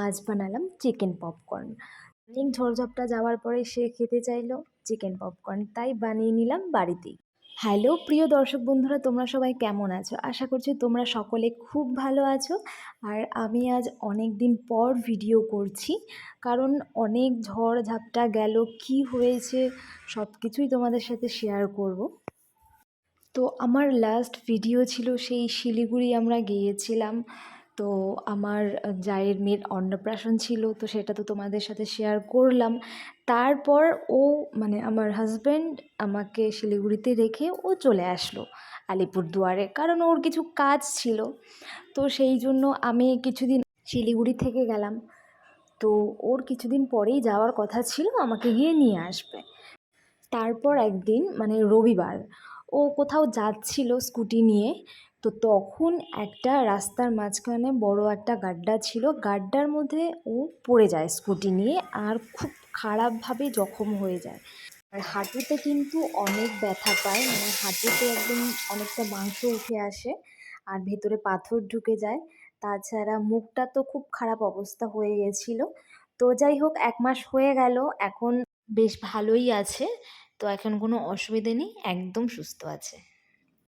আজ বানালাম chicken popcorn অনেক ঝড়ঝাপটা যাওয়ার পরে সে খেতে চাইলো চিকেন পপকর্ন তাই বানিয়ে নিলাম বাড়িতেই। হ্যালো প্রিয় দর্শক বন্ধুরা, তোমরা সবাই কেমন আছো? আশা করছি তোমরা সকলে খুব ভালো আছো। আর আমি আজ অনেক দিন পর ভিডিও করছি, কারণ অনেক ঝড় ঝাপটা গেল, কি হয়েছে সব কিছুই তোমাদের সাথে শেয়ার করব। তো আমার লাস্ট ভিডিও ছিল সেই শিলিগুড়ি আমরা গিয়েছিলাম। তো আমার জায়ের মেয়ের অন্নপ্রাশন ছিল, তো সেটা তো তোমাদের সাথে শেয়ার করলাম। তারপর ও মানে আমার হাজব্যান্ড আমাকে শিলিগুড়িতে রেখে ও চলে আসলো আলিপুরদুয়ারে, কারণ ওর কিছু কাজ ছিল। তো সেই জন্য আমি কিছুদিন শিলিগুড়ি থেকে গেলাম। তো ওর কিছুদিন পরেই যাওয়ার কথা ছিল, আমাকে গিয়ে নিয়ে আসবে। তারপর একদিন মানে রবিবার, ও কোথাও যাচ্ছিল স্কুটি নিয়ে। তো তখন একটা রাস্তার মাঝখানে বড় একটা গাড্ডা ছিল। গাড্ডার মধ্যে ও পড়ে যায় স্কুটি নিয়ে আর খুব খারাপভাবে জখম হয়ে যায়। আর হাঁটুতে কিন্তু অনেক ব্যথা পায় মানে হাঁটুতে একদম অনেকটা মাংস উঠে আসে আর ভেতরে পাথর ঢুকে যায়। তাছাড়া মুখটা তো খুব খারাপ অবস্থা হয়ে গেছিল। তো যাই হোক, এক মাস হয়ে গেল, এখন বেশ ভালোই আছে। তো এখন কোনো অসুবিধে নেই, একদম সুস্থ আছে।